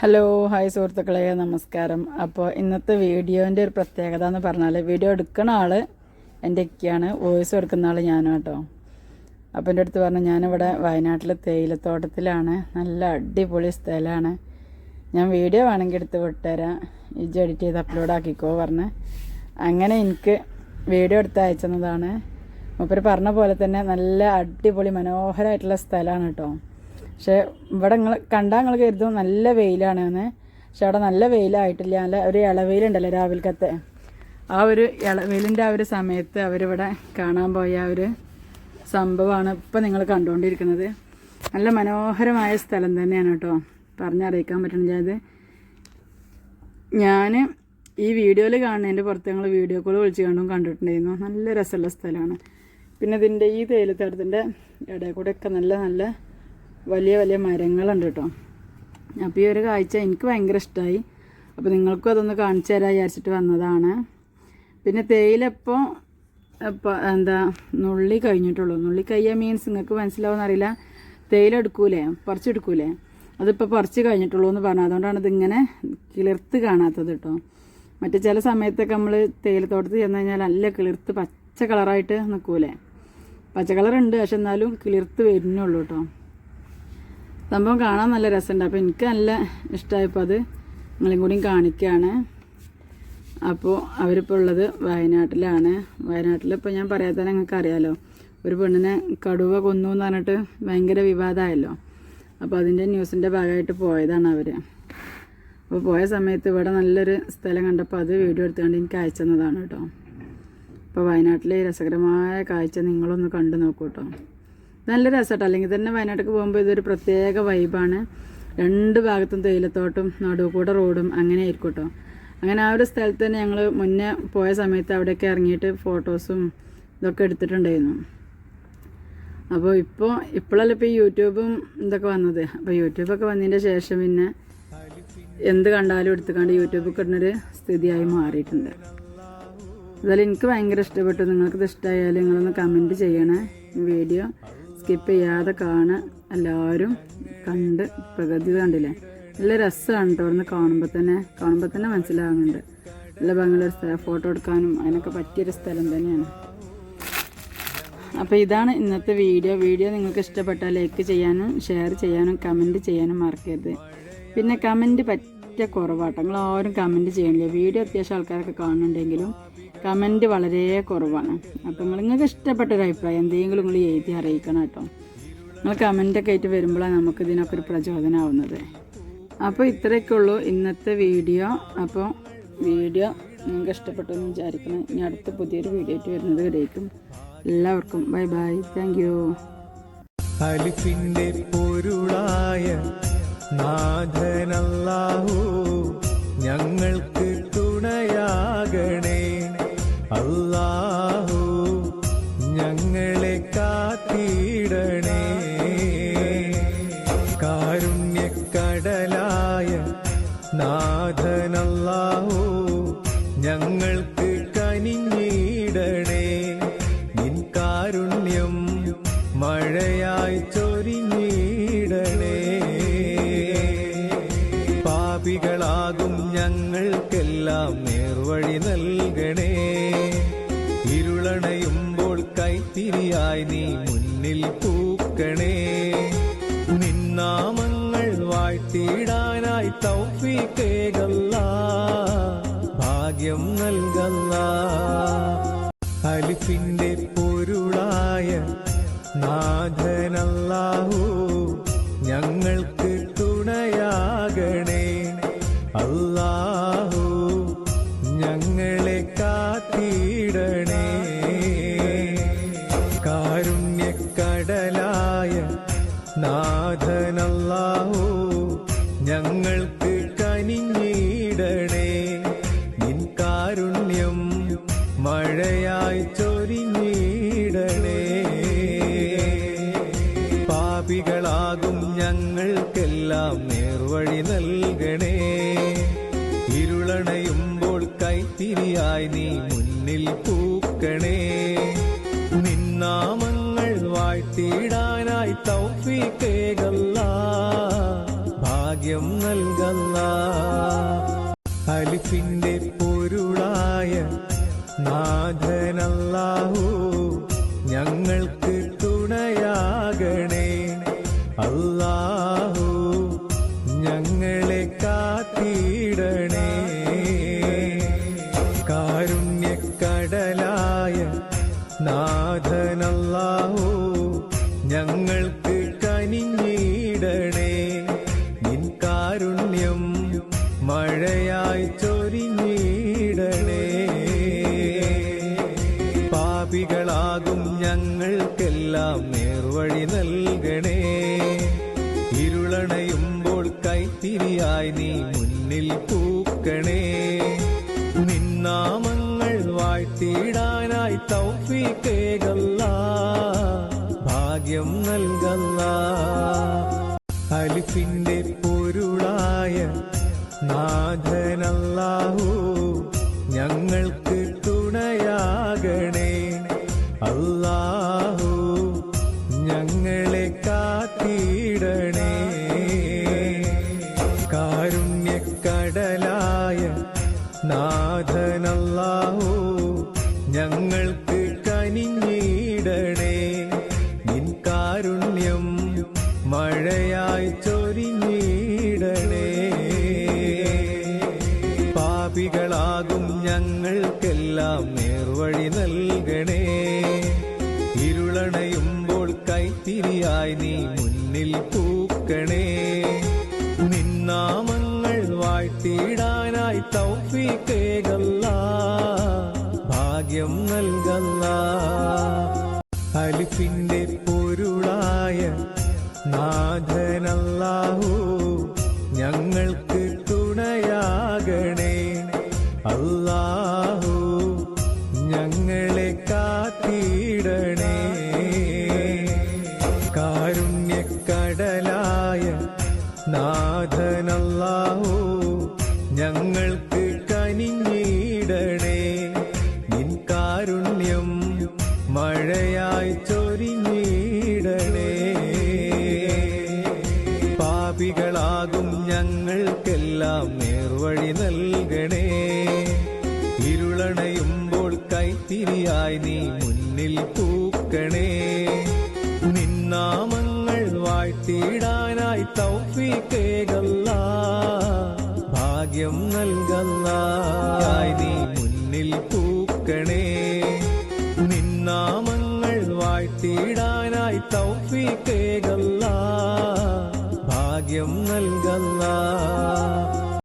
Hello hi സുഹൃത്തുക്കളെ നമസ്കാരം. അപ്പോൾ ഇന്നത്തെ വീഡിയോന്റെ ഒരു പ്രത്യേകത എന്ന് പറഞ്ഞാൽ വീഡിയോ എടുക്കുന്ന ആൾ എന്റെ ഒക്കെയാണ് വോയിസ് എടുക്കുന്ന ആൾ ഞാനും കേട്ടോ. അപ്പോൾ എന്റെ അടുത്ത് പറഞ്ഞു ഞാനിവിടെ വയനാട്ടിലെ തേയിലത്തോട്ടത്തിലാണ് നല്ല അടിപൊളി സ്ഥലമാണ്. ഞാൻ വീഡിയോ വേണമെങ്കിൽ എടുത്ത് വിട്ടുതരാം. ഇജ് എഡിറ്റ് ചെയ്ത് അപ്ലോഡ് ആക്കിക്കോ പറഞ്ഞ്. അങ്ങനെ എനിക്ക് വീഡിയോ എടുത്ത് അയച്ചതാണ് മൂപ്പര് പറഞ്ഞ പോലെ തന്നെ നല്ല അടിപൊളി മനോഹരമായിട്ടുള്ള സ്ഥലമാണ് കേട്ടോ. പക്ഷേ ഇവിടെ നിങ്ങൾ കണ്ടാൽ നിങ്ങൾ കരുതും നല്ല വെയിലാണ് എന്ന് പക്ഷെ അവിടെ നല്ല വെയിലായിട്ടില്ല. നല്ല ഒരു ഇളവെയിലുണ്ടല്ലോ രാവിലക്കത്തെ ആ ഒരു ഇളവെയിലിന്റെ ആ ഒരു സമയത്ത് അവരിവിടെ കാണാൻ പോയ ആ ഒരു സംഭവമാണ് ഇപ്പം നിങ്ങൾ കണ്ടുകൊണ്ടിരിക്കുന്നത്. നല്ല മനോഹരമായ സ്ഥലം തന്നെയാണ് കേട്ടോ. പറഞ്ഞറിയിക്കാൻ പറ്റണില്ല അത് ഞാൻ ഈ വീഡിയോയിൽ കാണുന്നതിന്റെ പുറത്ത് ഞങ്ങൾ വീഡിയോ കോൾ വിളിച്ച് കണ്ടും കണ്ടിട്ടുണ്ടായിരുന്നു. നല്ല രസമുള്ള സ്ഥലമാണ്. പിന്നെ ഇതിന്റെ ഈ തേയിലത്തോട്ടത്തിന്റെ ഇടയിൽ കൂടെയൊക്കെ നല്ല നല്ല വലിയ വലിയ മരങ്ങളുണ്ട് കേട്ടോ. അപ്പോൾ ഈ ഒരു കാഴ്ച എനിക്ക് ഭയങ്കര ഇഷ്ടമായി അപ്പോൾ നിങ്ങൾക്കും അതൊന്ന് കാണിച്ചു തരാൻ വിചാരിച്ചിട്ട് വന്നതാണ്. പിന്നെ തേയില ഇപ്പോൾ എന്താ നുള്ളി കഴിഞ്ഞിട്ടുള്ളൂ. നുള്ളി കഴിയാൻ മീൻസ് നിങ്ങൾക്ക് മനസ്സിലാവുമെന്ന് അറിയില്ല. തേയില എടുക്കൂലേ? പറിച്ചെടുക്കൂലേ അതിപ്പോൾ പറിച്ച് കഴിഞ്ഞിട്ടുള്ളൂ എന്ന് പറഞ്ഞു. അതുകൊണ്ടാണ് ഇതിങ്ങനെ കിളിർത്ത് കാണാത്തത് കേട്ടോ. മറ്റു ചില സമയത്തൊക്കെ നമ്മൾ തേയിലത്തോട്ടത്ത് ചെന്ന് കഴിഞ്ഞാൽ നല്ല കിളിർത്ത് പച്ച കളറായിട്ട് നിൽക്കൂലേ? പച്ച കളറുണ്ട് പക്ഷെ എന്നാലും കിളിർത്ത് വരുന്നുള്ളൂ കേട്ടോ. സംഭവം കാണാൻ നല്ല രസമുണ്ട്. അപ്പോൾ എനിക്ക് നല്ല ഇഷ്ടമായപ്പോൾ അത് നിങ്ങളെയും കൂടിയും കാണിക്കുകയാണ് അപ്പോൾ അവരിപ്പോൾ ഉള്ളത് വയനാട്ടിലാണ്. വയനാട്ടിൽ ഇപ്പോൾ ഞാൻ പറയാത്ത നിങ്ങൾക്ക് അറിയാമല്ലോ ഒരു പെണ്ണിനെ കടുവ കൊന്നു എന്ന് പറഞ്ഞിട്ട് ഭയങ്കര വിവാദമായല്ലോ. അപ്പോൾ അതിന്റെ ന്യൂസിന്റെ ഭാഗമായിട്ട് പോയതാണ് അവർ അപ്പോൾ പോയ സമയത്ത് ഇവിടെ നല്ലൊരു സ്ഥലം കണ്ടപ്പോൾ അത് വീഡിയോ എടുത്തുകൊണ്ട് എനിക്ക് അയച്ചു തന്നതാണ് കേട്ടോ. അപ്പോൾ വയനാട്ടിലെ രസകരമായ കാഴ്ച നിങ്ങളൊന്ന് കണ്ടു നോക്കൂ കേട്ടോ. നല്ല രസമാട്ടോ അല്ലെങ്കിൽ തന്നെ വയനാട്ടിലേക്ക് പോകുമ്പോൾ ഇതൊരു പ്രത്യേക വൈബാണ് രണ്ട് ഭാഗത്തും തേയിലത്തോട്ടും നടുക്കൂടെ റോഡും അങ്ങനെ ആയിരിക്കും അങ്ങനെ ആ ഒരു സ്ഥലത്ത് തന്നെ ഞങ്ങൾ മുന്നേ പോയ സമയത്ത് അവിടെയൊക്കെ ഇറങ്ങിയിട്ട് ഫോട്ടോസും ഇതൊക്കെ എടുത്തിട്ടുണ്ടായിരുന്നു. അപ്പോൾ ഇപ്പോൾ ഇപ്പോഴല്ല ഇപ്പോൾ ഈ യൂട്യൂബും ഇതൊക്കെ വന്നത്. അപ്പോൾ യൂട്യൂബൊക്കെ വന്നതിന്റെ ശേഷം പിന്നെ എന്ത് കണ്ടാലും എടുത്തുകൊണ്ട് യൂട്യൂബൊക്കെ ഇടുന്നൊരു സ്ഥിതിയായി മാറിയിട്ടുണ്ട്. അതുപോലെ എനിക്ക് ഭയങ്കര ഇഷ്ടപ്പെട്ടു. നിങ്ങൾക്കിത് ഇഷ്ടമായാലും നിങ്ങളൊന്ന് കമന്റ് ചെയ്യണേ. വീഡിയോ സ്കിപ്പ് ചെയ്യാതെ കാണുക എല്ലാവരും കണ്ട് പ്രകൃതി കണ്ടില്ലേ? നല്ല രസമാണ് കേട്ടോ അവിടുന്ന് കാണുമ്പോൾ തന്നെ. കാണുമ്പോൾ തന്നെ മനസ്സിലാകുന്നുണ്ട് നല്ല ഭംഗിയുള്ള സ്ഥലം ഫോട്ടോ എടുക്കാനും അതിനൊക്കെ പറ്റിയൊരു സ്ഥലം തന്നെയാണ്. അപ്പോൾ ഇതാണ് ഇന്നത്തെ വീഡിയോ. വീഡിയോ നിങ്ങൾക്ക് ഇഷ്ടപ്പെട്ടാൽ ലൈക്ക് ചെയ്യാനും ഷെയർ ചെയ്യാനും കമന്റ് ചെയ്യാനും മറക്കരുത്. പിന്നെ കമന്റ് പറ്റിയ കുറവാട്ടോ. നിങ്ങൾ ആരും കമന്റ് ചെയ്യണില്ല. വീഡിയോ അത്യാവശ്യം ആൾക്കാരൊക്കെ കാണുന്നുണ്ടെങ്കിലും കമന്റ് വളരെ കുറവാണ്. അപ്പോൾ നിങ്ങൾ നിങ്ങൾക്ക് ഇഷ്ടപ്പെട്ടൊരു അഭിപ്രായം എന്തെങ്കിലും നിങ്ങൾ എഴുതി അറിയിക്കണം കേട്ടോ. നിങ്ങൾ കമന്റൊക്കെ ആയിട്ട് വരുമ്പോഴാണ് നമുക്ക് ഇതിനൊക്കെ ഒരു പ്രചോദനമാവുന്നത് അപ്പോൾ ഇത്രയൊക്കെ ഉള്ളൂ ഇന്നത്തെ വീഡിയോ. അപ്പോൾ വീഡിയോ നിങ്ങൾക്ക് ഇഷ്ടപ്പെട്ടു എന്ന് വിചാരിക്കണം ഇനി അടുത്ത പുതിയൊരു വീഡിയോ ആയിട്ട് വരുന്നത് വരേക്കും. എല്ലാവർക്കും ബൈ ബൈ. താങ്ക് യു പൊരുളായ നാഥനല്ലാഹു നാഥനല്ലാഹു ഞങ്ങൾക്ക് കനിഞ്ഞിടണേ. നിൻ കാരുണ്യം മഴയായി ചൊരിഞ്ഞിടണേ. പാപികളാകും ഞങ്ങൾക്കെല്ലാം നേർവഴി നൽകണേ. ഇരുളണയുമ്പോൾ കൈത്തിരിയായി നീ മുന്നിൽ പൂക്കണേ. നിന്നാമങ്ങൾ വാഴ്ത്തിയിടാനായി തൗഫീക്കേകല്ല ഭാഗ്യം നൽകല്ല. അലിഫിന്റെ പൊരുളായ നാഥനല്ലാഹു ഞങ്ങൾക്ക് തുണയാകണേ. അല്ലാഹു കനിഞ്ഞിടണേ. നിൻ കാരുണ്യം മഴയായി ചൊരിഞ്ഞിടണേ. പാപികളാകും ഞങ്ങൾക്കെല്ലാം നേർവഴി നൽകണേ. ഇരുളണയുമ്പോൾ കൈത്തിരിയായി നീ മുന്നിൽ പൂക്കണേ. നിന്നാമങ്ങൾ അലിഫിന്റെ പൊരുളായ നാഥനല്ലാഹു ഞങ്ങൾക്ക് തുണയാകണേ. അല്ലാഹു ഞങ്ങളെ കാത്തിടണേ. മഴയായി ചൊരിഞ്ഞിടണേ. പാപികളാകും ഞങ്ങൾക്കെല്ലാം നേർവഴി നൽകണേ. ഇരുളണയുമ്പോൾ കൈത്തിരിയായി നീ മുന്നിൽ പൂക്കണേ. നിന്നാമങ്ങൾ വാഴ്ത്തിയിടാനായി തൗഫീക്കേകല്ല ഭാഗ്യം നൽകല്ല. അലിഫിന്റെ നാഥനല്ലാഹു ഞങ്ങൾക്ക് തുണയാകണേ. അല്ലാഹു ഞങ്ങളെ കാത്തിടണേ. കാരുണ്യക്കടലായ നാഥനല്ലാഹു ഞങ്ങൾക്ക് പാപികളാകും ഞങ്ങൾക്കെല്ലാം നേർവഴി നൽകണേ. ഇരുളണയുമ്പോൾ കൈത്തിരിയായി നീ മുന്നിൽ പൂക്കണേ. ഞങ്ങൾക്ക് കനിഞ്ഞിടണേ. നിൻ കാരുണ്യം മഴയായി ചൊരിഞ്ഞിടണേ. പാപികളാകും ഞങ്ങൾക്കെല്ലാം നേർവഴി നൽകണേ. ഇരുളണയുമ്പോൾ കൈത്തിരിയായി നീ മുന്നിൽ പൂക്കണേ. നിന്നാമങ്ങൾ വാഴ്ത്തിയിടാനായി തൗഫീക്കേകല്ല ഭാഗ്യം നൽകല്ലായി നീ മുന്നിൽ